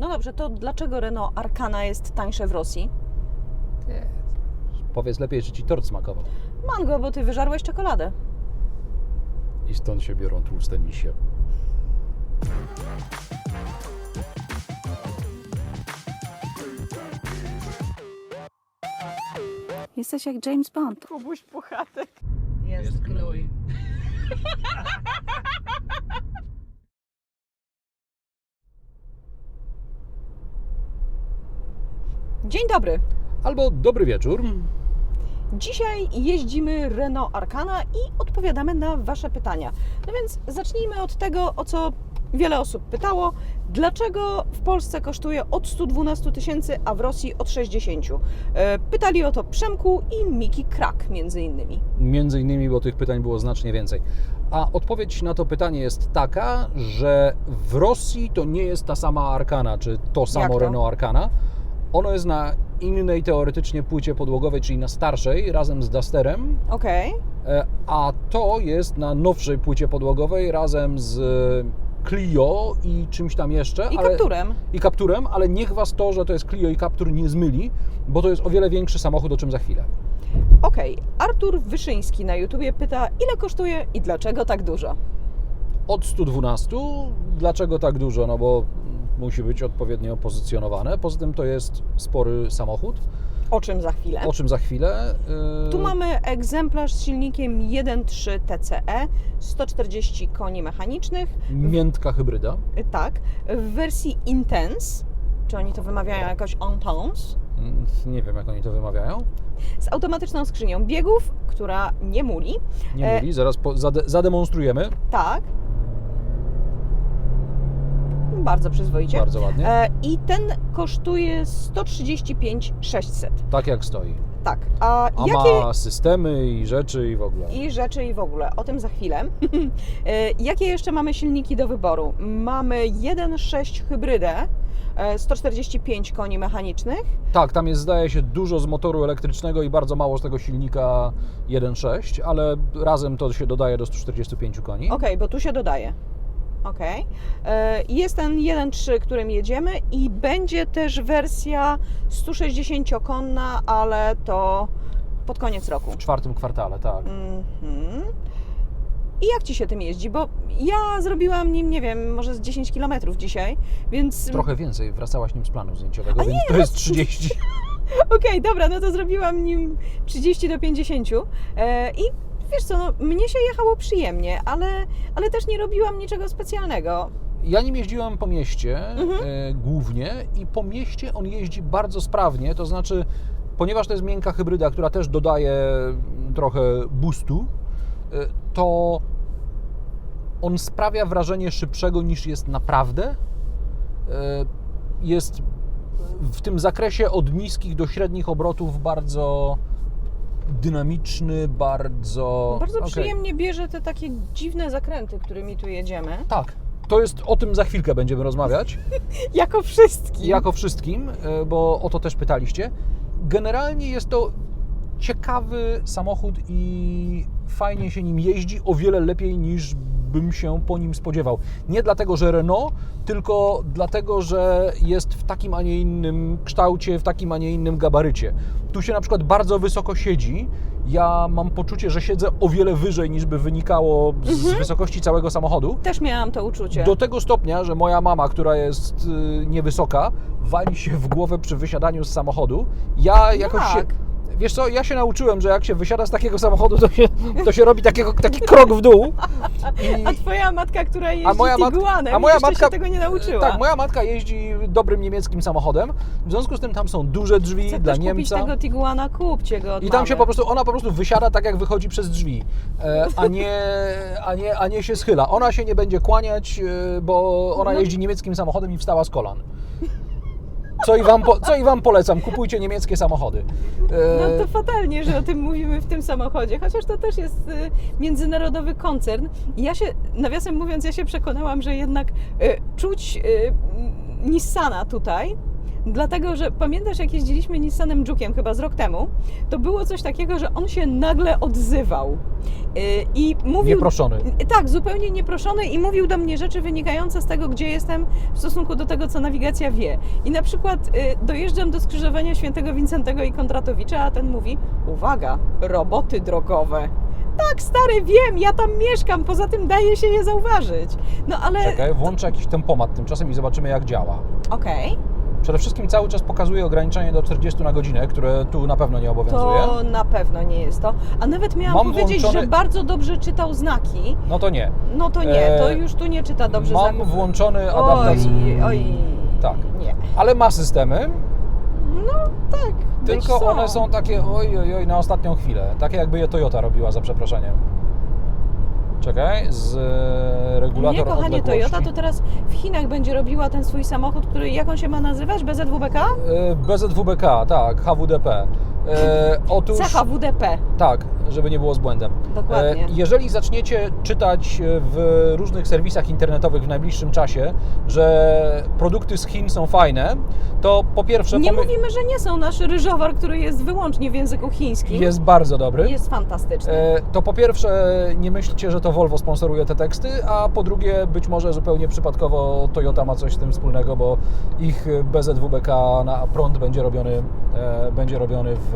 No dobrze, to dlaczego Renault Arcana jest tańsze w Rosji? Nie. Powiedz lepiej, czy ci tort smakował. Mango, bo ty wyżarłeś czekoladę. I stąd się biorą tłuste misie. Jesteś jak James Bond. Kubuś Puchatek. Jest, gnój. Dzień dobry. Albo dobry wieczór. Dzisiaj jeździmy Renault Arcana i odpowiadamy na Wasze pytania. No więc zacznijmy od tego, o co wiele osób pytało. Dlaczego w Polsce kosztuje od 112 tysięcy, a w Rosji od 60? E, Pytali o to Przemku i Miki Krak między innymi. Między innymi, bo tych pytań było znacznie więcej. A odpowiedź na to pytanie jest taka, że w Rosji to nie jest ta sama Arkana, czy to samo to? Renault Arkana. Ono jest na innej teoretycznie płycie podłogowej, czyli na starszej, razem z Dusterem, Okej. e, a to jest na nowszej płycie podłogowej, razem z Clio i czymś tam jeszcze. I ale- kapturem. i Capturem, ale niech Was to, że to jest Clio i Captur nie zmyli, bo to jest o wiele większy samochód, o czym za chwilę. Okej. Artur Wyszyński na YouTubie pyta, ile kosztuje i dlaczego tak dużo? Od 112. Dlaczego tak dużo? No bo musi być odpowiednio pozycjonowane. Poza tym to jest spory samochód, O czym za chwilę? o czym za chwilę. Yy, Tu mamy egzemplarz z silnikiem 1.3 TCE, 140 koni mechanicznych. Miętka hybryda. Tak, w wersji Intense, czy oni to wymawiają jakoś Intense, Mm, Nie wiem, jak oni to wymawiają. z automatyczną skrzynią biegów, która nie muli. Nie E- mówi, zaraz po, zade, zademonstrujemy. Tak. Bardzo przyzwoicie. Bardzo ładnie. E, I ten kosztuje 135 600. Tak jak stoi. Tak. A, A jakie ma systemy i rzeczy i w ogóle. i rzeczy i w ogóle, o tym za chwilę. E, jakie jeszcze mamy silniki do wyboru? Mamy 1.6 hybrydę, e, 145 koni mechanicznych. Tak, tam jest zdaje się dużo z motoru elektrycznego i bardzo mało z tego silnika 1.6, ale razem to się dodaje do 145 koni. Okej, bo tu się dodaje. Okej. E, Jest ten 1.3, którym jedziemy i będzie też wersja 160-konna, ale to pod koniec roku. W czwartym kwartale, tak. Mhm. I jak Ci się tym jeździ? Bo ja zrobiłam nim, nie wiem, może z 10 km dzisiaj, więc... Trochę więcej, wracałaś nim z planu zdjęciowego, A więc to jest 30. Okej, dobra, no to zrobiłam nim 30 do 50 e, i wiesz co, no, mnie się jechało przyjemnie, ale, ale też nie robiłam niczego specjalnego. Ja nim jeździłem po mieście Mhm. e, głównie i po mieście on jeździ bardzo sprawnie, to znaczy, ponieważ to jest miękka hybryda, która też dodaje trochę boostu, e, to on sprawia wrażenie szybszego niż jest naprawdę. E, Jest w tym zakresie od niskich do średnich obrotów bardzo dynamiczny, bardzo... Bardzo okej. przyjemnie bierze te takie dziwne zakręty, którymi tu jedziemy. Tak, to jest o tym za chwilkę będziemy rozmawiać. Jako wszystkim. Jako wszystkim, e, bo o to też pytaliście. Generalnie jest to ciekawy samochód i fajnie się nim jeździ, o wiele lepiej niż bym się po nim spodziewał. Nie dlatego, że Renault, tylko dlatego, że jest w takim, a nie innym kształcie, w takim, a nie innym gabarycie. Tu się na przykład bardzo wysoko siedzi. Ja mam poczucie, że siedzę o wiele wyżej niż by wynikało z wysokości całego samochodu. Też miałam to uczucie. Do tego stopnia, że moja mama, która jest y, niewysoka, wali się w głowę przy wysiadaniu z samochodu. Ja jakoś się. Wiesz co, ja się nauczyłem, że jak się wysiada z takiego samochodu, to się, to się robi takiego, taki krok w dół. I, A twoja matka, która jeździ moja mat- Tiguanem, a moja matka- tego nie nauczyła. tak, moja matka jeździ dobrym niemieckim samochodem. W związku z tym tam są duże drzwi Chce dla Niemca. tego Tiguana, kupcie go I tam mamy. się po prostu, ona po prostu wysiada tak, jak wychodzi przez drzwi, e, a nie, a nie, a nie się schyla. Ona się nie będzie kłaniać, e, bo ona No. jeździ niemieckim samochodem i wstała z kolan. Co i wam, po, co i wam polecam, kupujcie niemieckie samochody. No E, to fatalnie, że o tym mówimy w tym samochodzie, chociaż to też jest y, międzynarodowy koncern. Ja się, nawiasem mówiąc, ja się przekonałam, że jednak y, czuć y, Nissana tutaj. Dlatego, że pamiętasz, jak jeździliśmy Nissanem Juke'iem chyba z rok temu, to było coś takiego, że on się nagle odzywał. Yy, I mówił. Nieproszony. Tak, zupełnie nieproszony i mówił do mnie rzeczy wynikające z tego, gdzie jestem w stosunku do tego, co nawigacja wie. I na przykład y, dojeżdżam do skrzyżowania świętego Wincentego i Kondratowicza, a ten mówi: Uwaga, roboty drogowe. Tak, stary, wiem, ja tam mieszkam, poza tym daje się je zauważyć. No ale. Czekaj, włączę jakiś tempomat tymczasem i zobaczymy jak działa. Okej, Przede wszystkim cały czas pokazuje ograniczenie do 40 na godzinę, które tu na pewno nie obowiązuje. to na pewno nie jest to. A nawet miałam Mam powiedzieć, włączony- że bardzo dobrze czytał znaki. No to nie. No to nie, to Eee, już tu nie czyta dobrze Mam znaków. włączony Oj, adaptację. oj, Tak. nie. Ale ma systemy, No tak. być tylko one są takie oj, oj, oj na ostatnią chwilę. Takie jakby je Toyota robiła za przeproszeniem. Czekaj, z e, regulator Nie, kochanie, odległości. Toyota to teraz w Chinach będzie robiła ten swój samochód, który, jak on się ma nazywać? BZWBK? E, BZWBK, tak, HWDP. E, otóż CHWDP. tak, żeby nie było z błędem. Dokładnie. E, Jeżeli zaczniecie czytać w różnych serwisach internetowych w najbliższym czasie, że produkty z Chin są fajne, to po pierwsze Nie mówimy, że nie są. Nasz ryżowar, który jest wyłącznie w języku chińskim, jest bardzo dobry. jest fantastyczny. E, To po pierwsze nie myślcie, że to Volvo sponsoruje te teksty, a po drugie być może zupełnie przypadkowo Toyota ma coś z tym wspólnego, bo ich BZWBK na prąd będzie robiony, e, będzie robiony w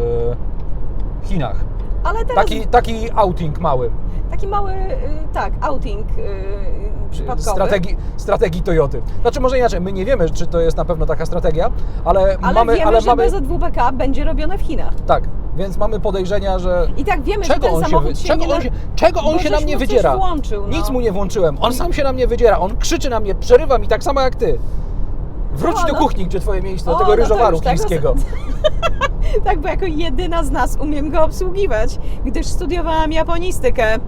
Chinach. Ale teraz Taki, taki outing mały. taki mały, y, tak, outing y, przypadkowy. Strategii, strategii Toyoty. Znaczy może inaczej, my nie wiemy, czy to jest na pewno taka strategia, ale, Ale mamy, wiemy, ale że mamy, BZWBK będzie robione w Chinach. tak, więc mamy podejrzenia, że I tak wiemy, że czego ten on się, wy... się czego nie on się, czego on się na mnie wydziera? włączył, no. Nic mu nie włączyłem. On sam się na mnie wydziera. On krzyczy na mnie, przerywa mi tak samo jak ty. Wróć do no. kuchni, gdzie twoje miejsce, do tego no ryżowaru już tego chińskiego. Tak, bo jako jedyna z nas umiem go obsługiwać, gdyż studiowałam japonistykę.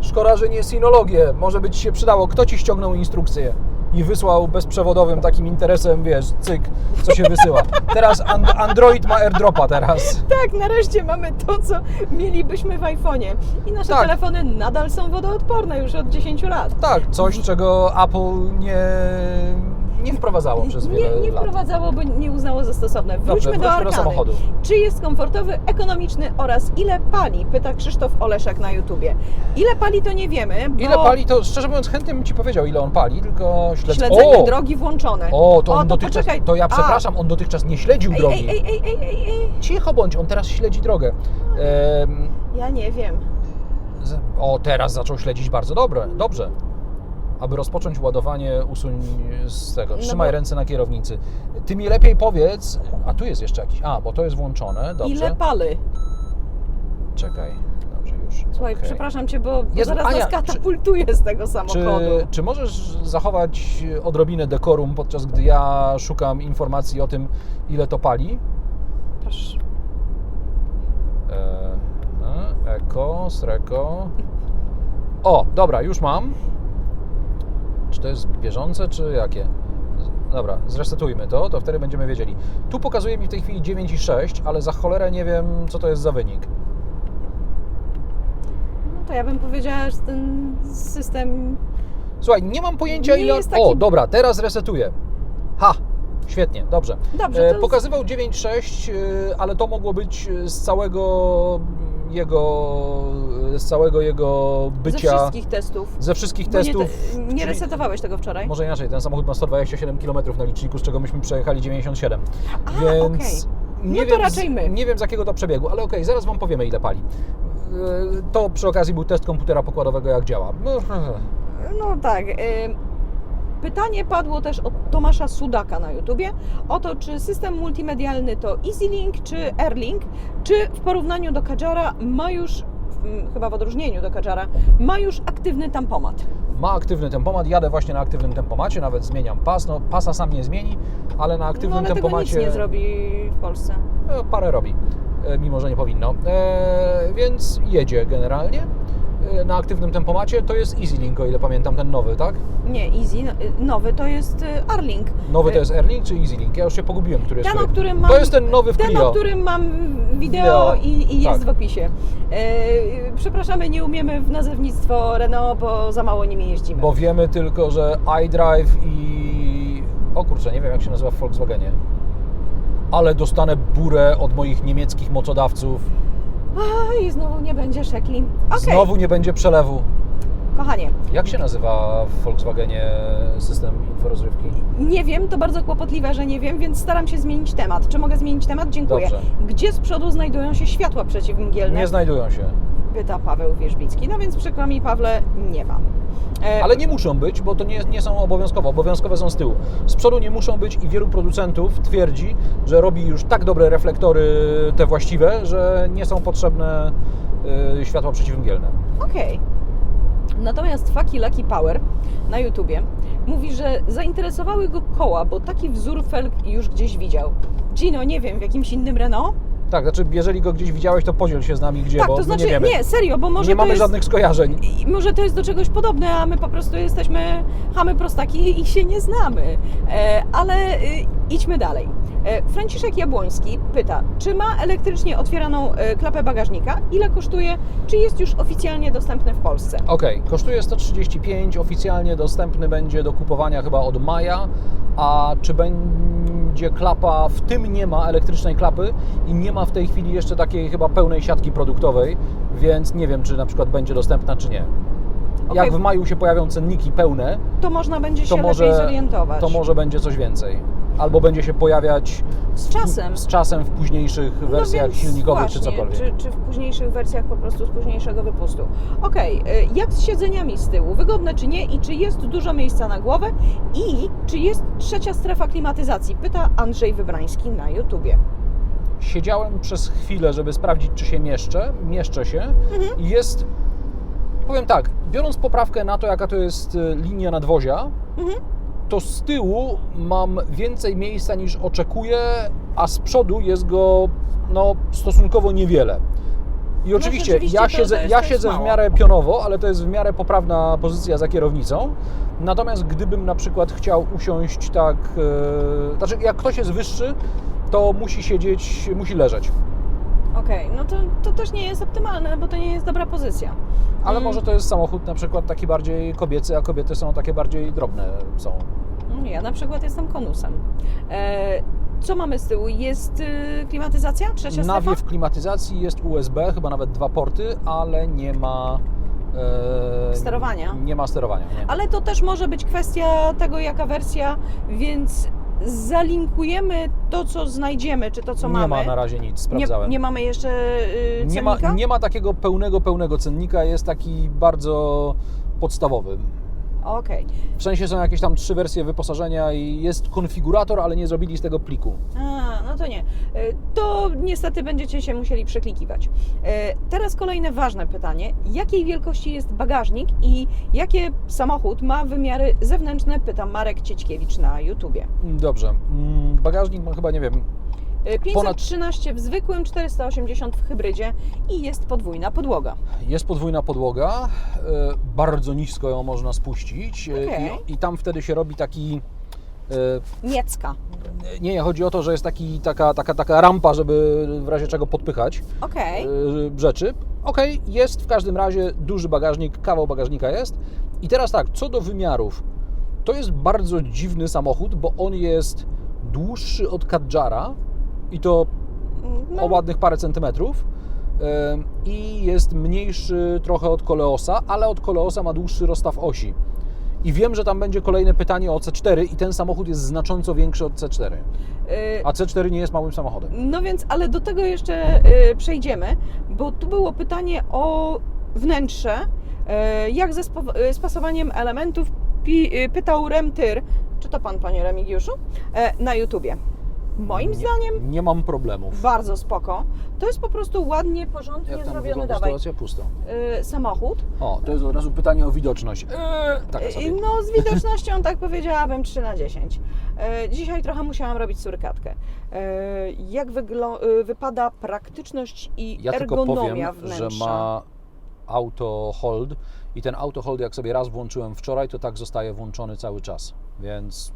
Szkoda, że nie sinologię. Może by ci się przydało. Kto ci ściągnął instrukcję i wysłał bezprzewodowym takim interesem, wiesz, cyk, co się wysyła. Teraz and Android ma airdropa teraz. Tak, nareszcie mamy to, co mielibyśmy w iPhone'ie. I nasze Tak. telefony nadal są wodoodporne już od 10 lat. Tak, coś, czego Apple nie, nie wprowadzało przez wiele Nie, nie lat. wprowadzało, bo nie uznało za stosowne. Wróćmy, Dobrze, do wróćmy do Arkany. samochodu. Czy jest komfortowy, ekonomiczny oraz ile pali? Pyta Krzysztof Oleszak na YouTubie. Ile pali to nie wiemy, bo Ile pali, to szczerze mówiąc chętnie bym Ci powiedział, ile on pali, tylko śledzę... śledzenie O! drogi włączone. O, to on to dotychczas, poczekaj. to ja przepraszam, on dotychczas nie śledził Ej, drogi. ej, ej, ej, ej, ej. Cicho bądź, on teraz śledzi drogę. Em, Ja nie wiem. o, teraz zaczął śledzić bardzo dobre, dobrze. Aby rozpocząć ładowanie, usuń z tego. No Trzymaj bo- ręce na kierownicy. Ty mi lepiej powiedz, a tu jest jeszcze jakiś, a, bo to jest włączone, dobrze. Ile pali? Czekaj, dobrze już. Słuchaj, okej. przepraszam Cię, bo, Jezu, zaraz Ania, nas katapultuję z tego Czy, samochodu. czy możesz zachować odrobinę dekorum, podczas gdy ja szukam informacji o tym, ile to pali? Proszę. E, e, Eko, Sreko. O, dobra, już mam. Czy to jest bieżące, czy jakie? Dobra, zresetujmy to, to wtedy będziemy wiedzieli. Tu pokazuje mi w tej chwili 9,6, ale za cholerę nie wiem, co to jest za wynik. No to ja bym powiedziała, że ten system Słuchaj, nie mam pojęcia Nie ile... taki- O, dobra, teraz resetuję. Ha! Świetnie, dobrze. Dobrze, E, Pokazywał 9,6, e, ale to mogło być z całego jego, z całego jego ze bycia, wszystkich testów. ze wszystkich nie, testów. te- nie czyli- resetowałeś tego wczoraj? Może inaczej, ten samochód ma 127 km na liczniku, z czego myśmy przejechali 97. A, Więc okej. nie, No to wiem, raczej my. nie wiem z jakiego to przebiegu, ale okej, zaraz Wam powiemy ile pali. E, To przy okazji był test komputera pokładowego, jak działa. No, No tak. ym, Pytanie padło też od Tomasza Sudaka na YouTubie o to, czy system multimedialny to EasyLink czy AirLink, czy w porównaniu do Kadżara ma już, chyba w odróżnieniu do Kadżara, ma już aktywny tampomat. Ma aktywny tempomat, jadę właśnie na aktywnym tempomacie, nawet zmieniam pas. No, pasa sam nie zmieni, ale na No aktywnym ale tego tempomacie nic nie zrobi w Polsce. e, parę robi, e, mimo że nie powinno. E, więc jedzie generalnie. E, Na aktywnym tempomacie to jest EasyLink, o ile pamiętam, ten nowy, tak? Nie, Easy, no, y, nowy to jest y, AirLink. Nowy to jest Airlink czy EasyLink? Ja już się pogubiłem, który jest Ten, który. którym mam, To jest ten nowy w ten, Clio. o którym mam wideo, Wideo, i, i jest tak. w opisie. E, przepraszamy, nie umiemy w nazewnictwo Renault, bo za mało nimi jeździmy. Bo wiemy tylko, że iDrive i... O kurczę, nie wiem jak się nazywa w Volkswagenie. ale dostanę burę od moich niemieckich mocodawców. I znowu nie będzie szekli. Okej, Znowu nie będzie przelewu. kochanie, Jak się nazywa w Volkswagenie system inforozrywki? nie wiem, to bardzo kłopotliwe, że nie wiem, więc staram się zmienić temat. Czy mogę zmienić temat? Dziękuję. Dobrze. Gdzie z przodu znajdują się światła przeciwmgielne? Nie znajdują się. Pyta Paweł Wierzbicki. No więc przykro mi, Pawle, nie ma. E, Ale nie muszą być, bo to nie, nie są obowiązkowe. Obowiązkowe są z tyłu. Z przodu nie muszą być i wielu producentów twierdzi, że robi już tak dobre reflektory te właściwe, że nie są potrzebne y, światła przeciwmgielne. Okej. Natomiast Faki Lucky Power na YouTubie mówi, że zainteresowały go koła, bo taki wzór felg już gdzieś widział. Gino, nie wiem, w jakimś innym Renault? Tak, znaczy jeżeli go gdzieś widziałeś, to podziel się z nami gdzie, tak, bo to znaczy, nie wiemy. nie, serio, bo może nie mamy jest... żadnych skojarzeń. Może to jest do czegoś podobne, a my po prostu jesteśmy chamy prostaki i się nie znamy. E, ale y, idźmy dalej. E, Franciszek Jabłoński pyta, czy ma elektrycznie otwieraną e, klapę bagażnika? Ile kosztuje? Czy jest już oficjalnie dostępny w Polsce? Okej, kosztuje 135, oficjalnie dostępny będzie do kupowania chyba od maja, a czy będzie klapa, w tym nie ma elektrycznej klapy i nie ma w tej chwili jeszcze takiej chyba pełnej siatki produktowej, więc nie wiem, czy na przykład będzie dostępna, czy nie. Jak Okej. w maju się pojawią cenniki pełne, To można będzie się to lepiej może, zorientować. to może będzie coś więcej. Albo będzie się pojawiać Z czasem. z czasem w późniejszych wersjach no silnikowych właśnie, czy cokolwiek. Czy, czy w późniejszych wersjach po prostu z późniejszego wypustu. Okej, y, jak z siedzeniami z tyłu? Wygodne czy nie? I czy jest dużo miejsca na głowę? I czy jest trzecia strefa klimatyzacji? Pyta Andrzej Wybrański na YouTubie. Siedziałem przez chwilę, żeby sprawdzić, czy się mieszczę. Mieszczę się Mhm. i jest. Powiem tak, biorąc poprawkę na to, jaka to jest e, linia nadwozia, Mhm. to z tyłu mam więcej miejsca niż oczekuję, a z przodu jest go no, stosunkowo niewiele. I oczywiście No, ja siedzę, to ja siedzę w miarę pionowo, ale to jest w miarę poprawna pozycja za kierownicą. Natomiast gdybym na przykład chciał usiąść tak, e, znaczy jak ktoś jest wyższy, to musi siedzieć, musi leżeć. Okej, no to, to też nie jest optymalne, bo to nie jest dobra pozycja. Ale Mm. może to jest samochód na przykład taki bardziej kobiecy, a kobiety są takie bardziej drobne są. Mm, Ja na przykład jestem konusem. E, co mamy z tyłu? Jest y, klimatyzacja? Trzecia strefa? Nawiew klimatyzacji jest USB, chyba nawet dwa porty, ale nie ma e, Sterowania. Nie ma sterowania. Nie. Ale to też może być kwestia tego, jaka wersja, więc zalinkujemy to, co znajdziemy, czy to, co nie mamy. ma na razie nic, nie, sprawdzałem. nie mamy jeszcze yy, nie, ma, nie ma takiego pełnego, pełnego cennika, jest taki bardzo podstawowy. Okej. W sensie są jakieś tam trzy wersje wyposażenia i jest konfigurator, ale nie zrobili z tego pliku. A, no to nie. Y, To niestety będziecie się musieli przeklikiwać. Y, Teraz kolejne ważne pytanie. Jakiej wielkości jest bagażnik i jakie samochód ma wymiary zewnętrzne? Pyta Marek Ciećkiewicz na YouTubie. Dobrze. Mm, Bagażnik ma chyba, nie wiem, Y, 513 w zwykłym, 480 w hybrydzie i jest podwójna podłoga. Jest podwójna podłoga, e, bardzo nisko ją można spuścić e, Okej. i, i tam wtedy się robi taki. e, Niecka. Nie, chodzi o to, że jest taki, taka, taka, taka rampa, żeby w razie czego podpychać e, rzeczy. Okej, jest w każdym razie duży bagażnik, kawał bagażnika jest. I teraz tak, co do wymiarów. To jest bardzo dziwny samochód, bo on jest dłuższy od Kadżara i to No, o ładnych parę centymetrów Ym, i jest mniejszy trochę od Koleosa, ale od Koleosa ma dłuższy rozstaw osi. I wiem, że tam będzie kolejne pytanie o C4 i ten samochód jest znacząco większy od C4. y, A C4 nie jest małym samochodem. No więc, ale do tego jeszcze y, przejdziemy, bo tu było pytanie o wnętrze. Y, jak ze spasowaniem elementów pytał Remtyr, czy to pan, panie Remigiuszu, na YouTubie. Moim nie, zdaniem Nie mam problemów. bardzo spoko. To jest po prostu ładnie, porządnie Jak tam zrobiony wygląda dawaj, sytuacja? Pusto. y, samochód. O, to jest od razu pytanie o widoczność. Eee, tak Y, sobie. No z widocznością tak powiedziałabym 3 na 10. E, Dzisiaj trochę musiałam robić surykatkę. E, Jak wyglo- y, wypada praktyczność i Ja tylko ergonomia powiem, wnętrza? że ma auto hold i ten auto hold jak sobie raz włączyłem wczoraj, to tak zostaje włączony cały czas. Więc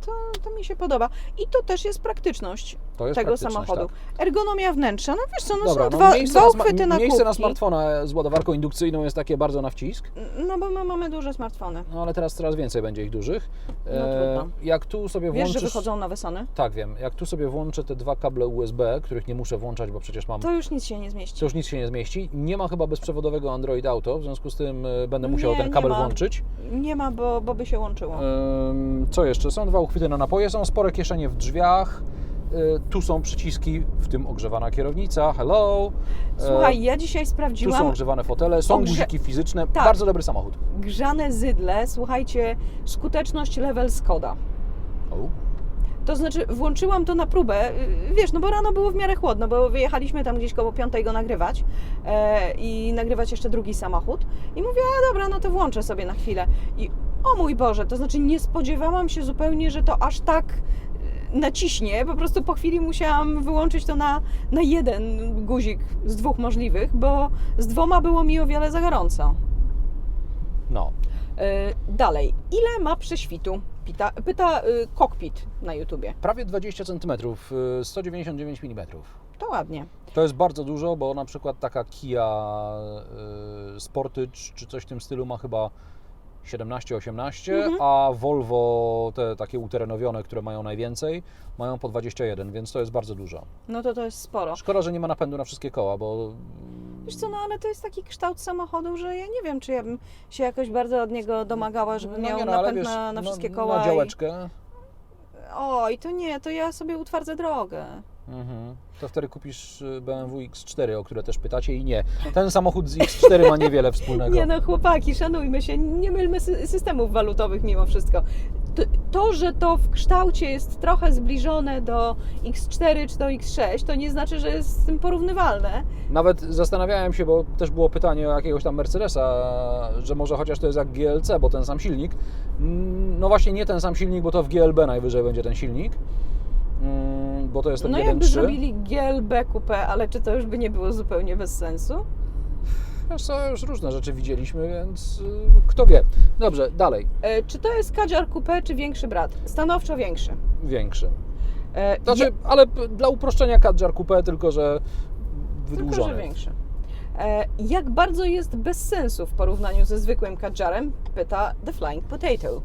To, to mi się podoba. I to też jest praktyczność. To jest tego samochodu. tak. Ergonomia wnętrza, no wiesz co, no Dobra, są no dwa, dwa uchwyty na miejsce na smartfona z ładowarką indukcyjną jest takie bardzo na wcisk, No bo my mamy duże smartfony. no ale teraz coraz więcej będzie ich dużych. E, No trudno. jak tu sobie Wiesz, włączysz... że wychodzą na wysony? Tak, wiem. Jak tu sobie włączę te dwa kable USB, których nie muszę włączać, bo przecież mam... To już nic się nie zmieści. To już nic się nie zmieści. Nie ma chyba bezprzewodowego Android Auto, w związku z tym e, będę musiał Nie, ten nie kabel ma. włączyć. Nie ma, bo, bo by się łączyło. Ym, Co jeszcze? Są dwa uchwyty na napoje, są spore kieszenie w drzwiach. Y, Tu są przyciski, w tym ogrzewana kierownica. Hello. E, Słuchaj, ja dzisiaj Tu są sprawdziłam ogrzewane fotele, są Ogrze- guziki fizyczne. Tak. Bardzo dobry samochód. grzane zydle. Słuchajcie, skuteczność level Skoda. O. To znaczy, włączyłam to na próbę, y, wiesz, no bo rano było w miarę chłodno, bo wyjechaliśmy tam gdzieś koło piątej go nagrywać e, i nagrywać jeszcze drugi samochód. I mówię, a dobra, no to włączę sobie na chwilę. I o mój Boże, to znaczy nie spodziewałam się zupełnie, że to aż tak naciśnie. Po prostu po chwili musiałam wyłączyć to na, na jeden guzik z dwóch możliwych, bo z dwoma było mi o wiele za gorąco. No. E, dalej, ile ma prześwitu? Pyta, pyta y, kokpit na YouTubie. Prawie 20 cm, y, 199 mm. To ładnie. To jest bardzo dużo, bo na przykład taka Kia y, Sportage czy coś w tym stylu ma chyba 17-18, Mhm. a Volvo te takie uterenowione, które mają najwięcej, mają po 21, więc to jest bardzo dużo. No to to jest sporo. Szkoda, że nie ma napędu na wszystkie koła, bo Wiesz co, no ale to jest taki kształt samochodu, że ja nie wiem, czy ja bym się jakoś bardzo od niego domagała, żeby miał nie no, napęd wiesz, na, na wszystkie koła. Na działeczkę. I... Oj, to nie, to ja sobie utwardzę drogę. Mhm. To wtedy kupisz y, BMW X4, o które też pytacie i nie. Ten samochód z X4 ma niewiele wspólnego. Nie no, chłopaki, szanujmy się, nie mylmy sy- systemów walutowych mimo wszystko. To, to, że to w kształcie jest trochę zbliżone do X4 czy do X6, to nie znaczy, że jest z tym porównywalne. Nawet zastanawiałem się, bo też było pytanie o jakiegoś tam Mercedesa, że może chociaż to jest jak GLC, bo ten sam silnik. Mm, No właśnie nie ten sam silnik, bo to w GLB najwyżej będzie ten silnik. Mm, Bo to jest ten No 1.3. jakby zrobili GLB Coupe, ale czy to już by nie było zupełnie bez sensu? Wiesz co, już różne rzeczy widzieliśmy, więc y, kto wie. Dobrze, dalej. E, czy to jest Kadżar Coupe, czy większy brat? Stanowczo większy. Większy. E, Znaczy, ale p- dla uproszczenia Kadżar Coupe, tylko że Tylko, wydłużony. że większy. E, jak bardzo jest bez sensu w porównaniu ze zwykłym Kadżarem? Pyta The Flying Potato.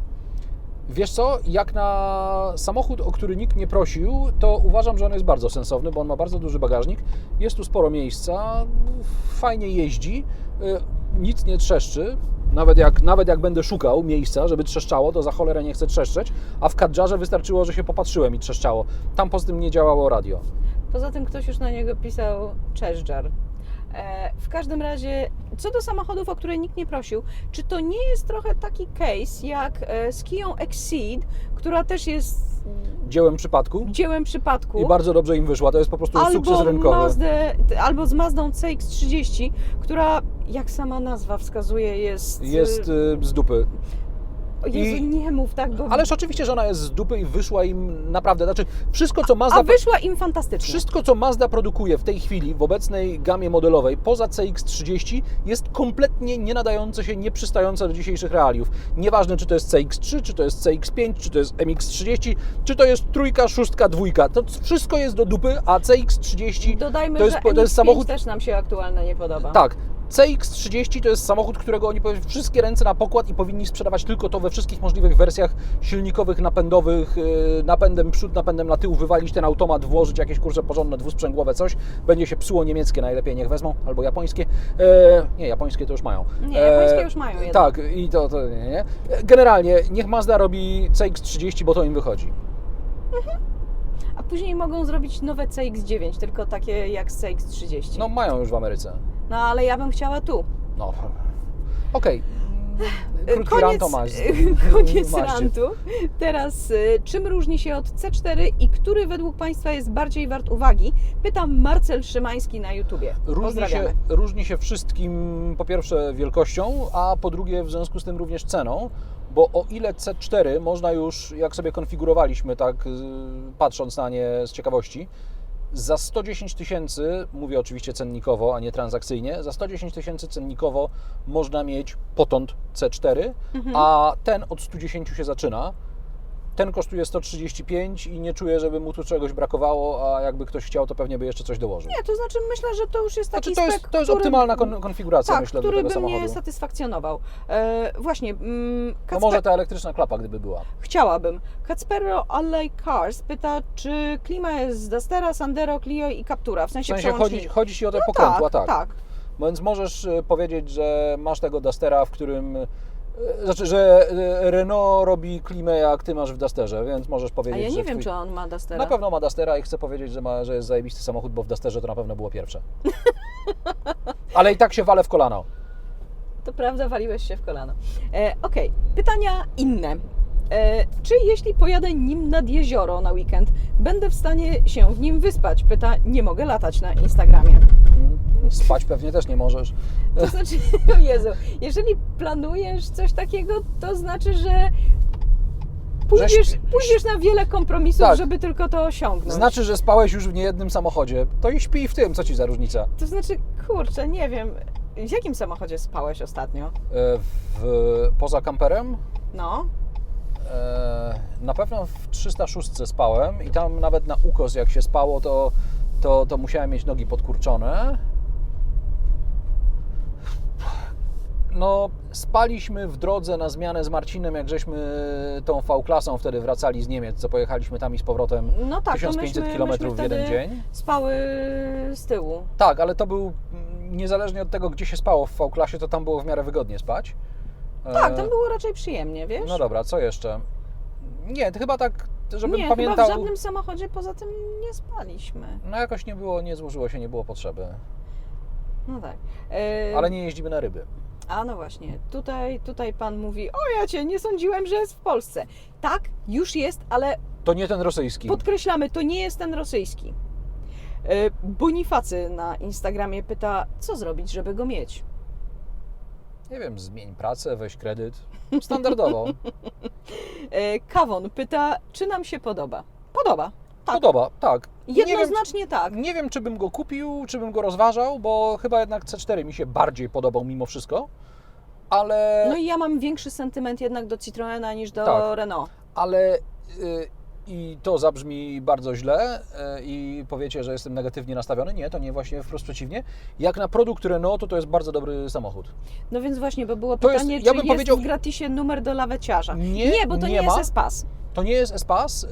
Wiesz co, jak na samochód, o który nikt nie prosił, to uważam, że on jest bardzo sensowny, bo on ma bardzo duży bagażnik, jest tu sporo miejsca, fajnie jeździ, y, nic nie trzeszczy. Nawet jak, nawet jak będę szukał miejsca, żeby trzeszczało, to za cholerę nie chcę trzeszczeć, a w Kadżarze wystarczyło, że się popatrzyłem i trzeszczało. Tam poza tym nie działało radio. Poza tym ktoś już na niego pisał Czeszczar. E, w każdym razie, co do samochodów, o które nikt nie prosił, czy to nie jest trochę taki case jak e, z Kią Exceed, która też jest Dziełem przypadku dziełem przypadku? i bardzo dobrze im wyszła, to jest po prostu sukces albo, rynkowy. Mazdę, albo z Mazdą CX-30, która, jak sama nazwa wskazuje, jest... Jest y, z dupy. O Jezu, i- nie mów tak, bo... Ależ oczywiście, że ona jest z dupy i wyszła im naprawdę, znaczy wszystko co Mazda... A wyszła im fantastycznie. Wszystko, co Mazda produkuje w tej chwili w obecnej gamie modelowej, poza CX-30, jest kompletnie nie nadające się, nie przystające do dzisiejszych realiów. Nieważne, czy to jest CX-3, czy to jest CX-5, czy to jest MX-30, czy to jest trójka, szóstka, dwójka. To wszystko jest do dupy, a CX-30 Dodajmy, to jest, że to jest MX-5 samochód... też nam się aktualnie nie podoba. Tak. CX-30 to jest samochód, którego oni powinni wszystkie ręce na pokład i powinni sprzedawać tylko to we wszystkich możliwych wersjach silnikowych, napędowych, yy, napędem przód, napędem na tył, wywalić ten automat, włożyć jakieś kurczę porządne dwusprzęgłowe coś, będzie się psuło niemieckie najlepiej niech wezmą, albo japońskie. E, nie, japońskie to już mają. Nie, japońskie już mają jedno. Tak, i to, to nie, nie. Generalnie niech Mazda robi CX-30, bo to im wychodzi. A później mogą zrobić nowe CX-9, tylko takie jak z CX-30. No mają już w Ameryce. No ale ja bym chciała tu. No. Okej. Krótki rant o Mazdzie. koniec rantu. Teraz, y, czym różni się od C4 i który według Państwa jest bardziej wart uwagi? Pytam Marcel Szymański na YouTubie. Różni się, różni się wszystkim po pierwsze wielkością, a po drugie w związku z tym również ceną, bo o ile C4 można już, jak sobie konfigurowaliśmy, tak y, patrząc na nie z ciekawości, za 110 tysięcy, mówię oczywiście cennikowo, a nie transakcyjnie, za 110 tysięcy cennikowo można mieć potąd C4, Mhm. a ten od 110 się zaczyna. Ten kosztuje 135 i nie czuję, żeby mu tu czegoś brakowało, a jakby ktoś chciał, to pewnie by jeszcze coś dołożył. Nie, to znaczy myślę, że to już jest taki Znaczy to jest, spek, to jest który- optymalna kon- konfiguracja, tak, myślę, do który tego by samochodu. mnie satysfakcjonował. E, właśnie, mm, No Kacper, może ta elektryczna klapa, gdyby była. chciałabym. Kacpero Alley Cars pyta, czy klima jest z Dustera, Sandero, Clio i Captura, w W sensie, sensie chodzi, chodzi Ci o te No pokrętła, tak, tak. tak. Więc możesz e, powiedzieć, że masz tego Dustera, w którym... Znaczy, że e, Renault robi klimę jak Ty masz w Dusterze, więc możesz A powiedzieć, ja że nie wiem, twój- czy on ma Dustera. Na pewno ma Dustera i chcę powiedzieć, że, ma, że jest zajebisty samochód, bo w Dusterze to na pewno było pierwsze. Ale i tak się wale w kolano. To prawda, waliłeś się w kolano. E, Okej, pytania inne. E, czy jeśli pojadę nim nad jezioro na weekend, będę w stanie się w nim wyspać? Pyta, nie mogę latać na Instagramie. Spać pewnie też nie możesz. To znaczy, o Jezu, jeżeli planujesz coś takiego, to znaczy, że pójdziesz, Żeś- pójdziesz na wiele kompromisów, Tak. żeby tylko to osiągnąć. Znaczy, że spałeś już w niejednym samochodzie. To i śpij w tym, co ci za różnica. To znaczy, kurczę, nie wiem, w jakim samochodzie spałeś ostatnio? E, W, poza kamperem No, e, na pewno w 306 spałem i tam nawet na ukos jak się spało, to, to, to musiałem mieć nogi podkurczone. No, spaliśmy w drodze na zmianę z Marcinem, jak żeśmy tą V-klasą wtedy wracali z Niemiec, co pojechaliśmy tam i z powrotem no tak, to 1500 myśmy, km myśmy w jeden dzień. spały z tyłu. Tak, ale to był niezależnie od tego, gdzie się spało w V-klasie, to tam było w miarę wygodnie spać. Tak, E, tam było raczej przyjemnie, wiesz? No dobra, co jeszcze? Nie, chyba tak, żebym nie, pamiętał. chyba w żadnym samochodzie poza tym nie spaliśmy. No jakoś nie było, nie złożyło się, nie było potrzeby. No tak. E, Ale nie jeździmy na ryby. A no właśnie, tutaj, tutaj pan mówi, o ja cię, nie sądziłem, że jest w Polsce. Tak, już jest, ale To nie ten rosyjski. podkreślamy, to nie jest ten rosyjski. E, Bonifacy na Instagramie pyta, co zrobić, żeby go mieć. Nie wiem, zmień pracę, weź kredyt. Standardowo. E, Kawon pyta, czy nam się podoba. Podoba. Tak. Podoba, tak. Nie wiem, Jednoznacznie tak. nie wiem, czy bym go kupił, czy bym go rozważał, bo chyba jednak C4 mi się bardziej podobał mimo wszystko. Ale. No i ja mam większy sentyment jednak do Citroena niż do Tak. Renault. ale y, i to zabrzmi bardzo źle y, i powiecie, że jestem negatywnie nastawiony. Nie, to nie, właśnie wprost przeciwnie. Jak na produkt Renault, to to jest bardzo dobry samochód. No więc właśnie, bo było To jest- pytanie, ja czy bym jest powiedział- w gratisie numer do laweciarza. Nie, bo to nie, nie jest ma. Espas. To nie jest Espas y,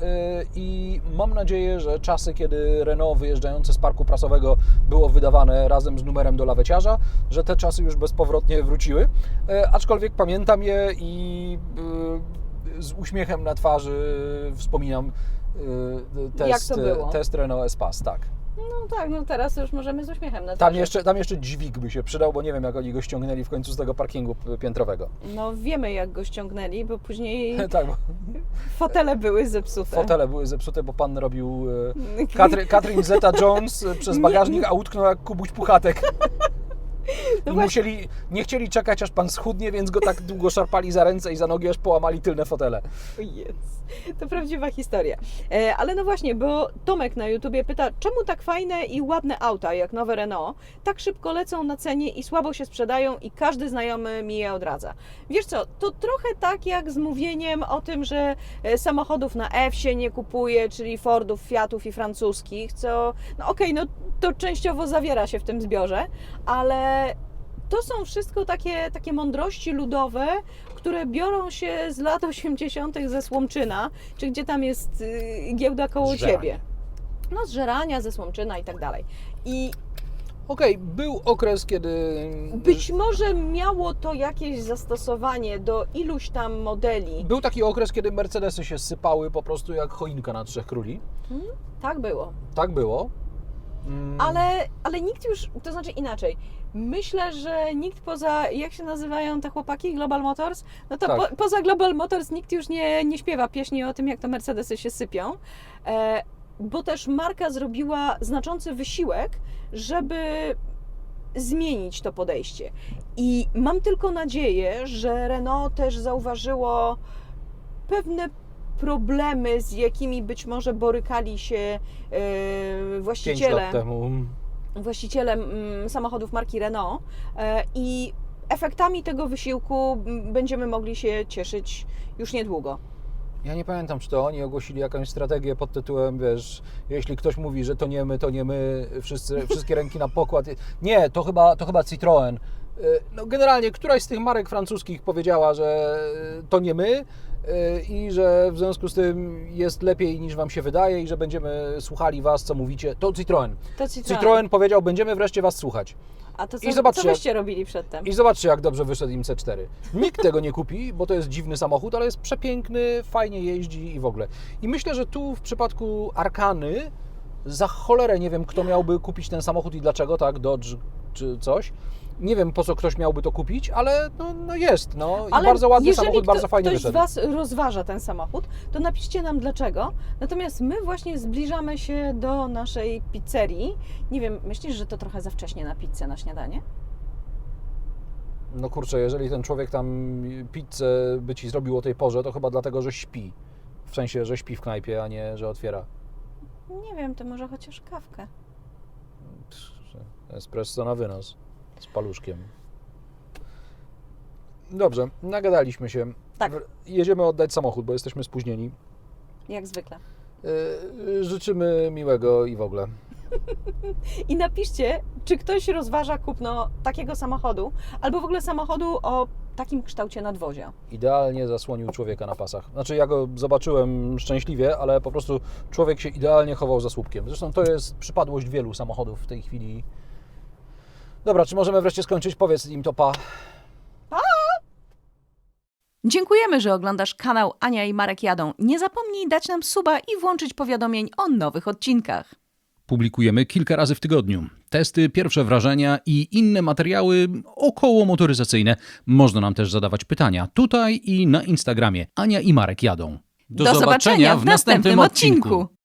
i mam nadzieję, że czasy, kiedy Renault wyjeżdżające z parku prasowego było wydawane razem z numerem do laweciarza, że te czasy już bezpowrotnie wróciły. Y, Aczkolwiek pamiętam je i y, z uśmiechem na twarzy wspominam test, test Renault Espas, tak. No tak, no teraz już możemy z uśmiechem na Tam twarzy. jeszcze, tam jeszcze dźwig by się przydał, bo nie wiem, jak oni go ściągnęli w końcu z tego parkingu piętrowego. No wiemy jak go ściągnęli, bo później tak, bo fotele były zepsute. fotele były zepsute, bo pan robił Katry, Katrin Zeta-Jones y, przez Nie. bagażnik, a utknął jak Kubuś Puchatek. No I właśnie. musieli, nie chcieli czekać, aż pan schudnie, więc go tak długo szarpali za ręce i za nogi, aż połamali tylne fotele. O Jezu, to prawdziwa historia. E, ale no właśnie, bo Tomek na YouTubie pyta, czemu tak fajne i ładne auta jak nowe Renault tak szybko lecą na cenie i słabo się sprzedają i każdy znajomy mi je odradza. Wiesz co, to trochę tak jak z mówieniem o tym, że e, samochodów na F się nie kupuje, czyli Fordów, Fiatów i francuskich, co, no okej, no to częściowo zawiera się w tym zbiorze, ale to są wszystko takie, takie mądrości ludowe, które biorą się z lat 80. ze Słomczyna, czy gdzie tam jest y, giełda koło Zżerania. ciebie. No, z Żerania, ze Słomczyna i tak dalej. I Okej, był okres, kiedy... być może miało to jakieś zastosowanie do iluś tam modeli. Był taki okres, kiedy Mercedesy się sypały po prostu jak choinka na trzech króli. Tak było. Tak było. Mm, Ale, ale nikt już, to znaczy inaczej. Myślę, że nikt poza, jak się nazywają te chłopaki, Global Motors, no to Tak. po, poza Global Motors nikt już nie, nie śpiewa pieśni o tym, jak to Mercedesy się sypią, e, bo też marka zrobiła znaczący wysiłek, żeby zmienić to podejście. I mam tylko nadzieję, że Renault też zauważyło pewne problemy, z jakimi być może borykali się e, Pięć właściciele lat temu. Właścicielem mm, samochodów marki Renault e, i efektami tego wysiłku mm, będziemy mogli się cieszyć już niedługo. Ja nie pamiętam, czy to oni ogłosili jakąś strategię pod tytułem, wiesz, jeśli ktoś mówi, że to nie my, to nie my, wszyscy, wszystkie ręki na pokład. Nie, to chyba, to chyba Citroën. Y, No generalnie któraś z tych marek francuskich powiedziała, że to nie my i że w związku z tym jest lepiej niż wam się wydaje i że będziemy słuchali was, co mówicie. To Citroën. To Citroen. Citroën powiedział, będziemy wreszcie was słuchać. A to I co, zobaczcie, co byście robili przedtem? I zobaczcie, jak dobrze wyszedł im C4. Nikt tego nie kupi, bo to jest dziwny samochód, ale jest przepiękny, fajnie jeździ i w ogóle. I myślę, że tu w przypadku Arkany za cholerę nie wiem, kto miałby kupić ten samochód i dlaczego, tak, Dodge czy coś. Nie wiem, po co ktoś miałby to kupić, ale no, no jest, no. I Ale bardzo ładny samochód, bardzo fajnie ktoś wyszedł. z Was rozważa ten samochód, to napiszcie nam dlaczego. Natomiast my właśnie zbliżamy się do naszej pizzerii. Nie wiem, myślisz, że to trochę za wcześnie na pizzę na śniadanie? No kurczę, jeżeli ten człowiek tam pizzę by ci zrobił o tej porze, to chyba dlatego, że śpi. W sensie, że śpi w knajpie, a nie, że otwiera. Nie wiem, to może chociaż kawkę. Espresso na wynos z paluszkiem. Dobrze, nagadaliśmy się. Tak. Jedziemy oddać samochód, bo jesteśmy spóźnieni. Jak zwykle. Yy, Życzymy miłego i w ogóle. I napiszcie, czy ktoś rozważa kupno takiego samochodu, albo w ogóle samochodu o takim kształcie nadwozia. Idealnie zasłonił człowieka na pasach. Znaczy, ja go zobaczyłem szczęśliwie, ale po prostu człowiek się idealnie chował za słupkiem. Zresztą to jest przypadłość wielu samochodów w tej chwili. Dobra, czy możemy wreszcie skończyć? Powiedz im to pa. Dziękujemy, że oglądasz kanał Ania i Marek Jadą. Nie zapomnij dać nam suba i włączyć powiadomień o nowych odcinkach. Publikujemy kilka razy w tygodniu. Testy, pierwsze wrażenia i inne materiały około motoryzacyjne. Można nam też zadawać pytania tutaj i na Instagramie. Ania i Marek jadą. Do zobaczenia w następnym odcinku.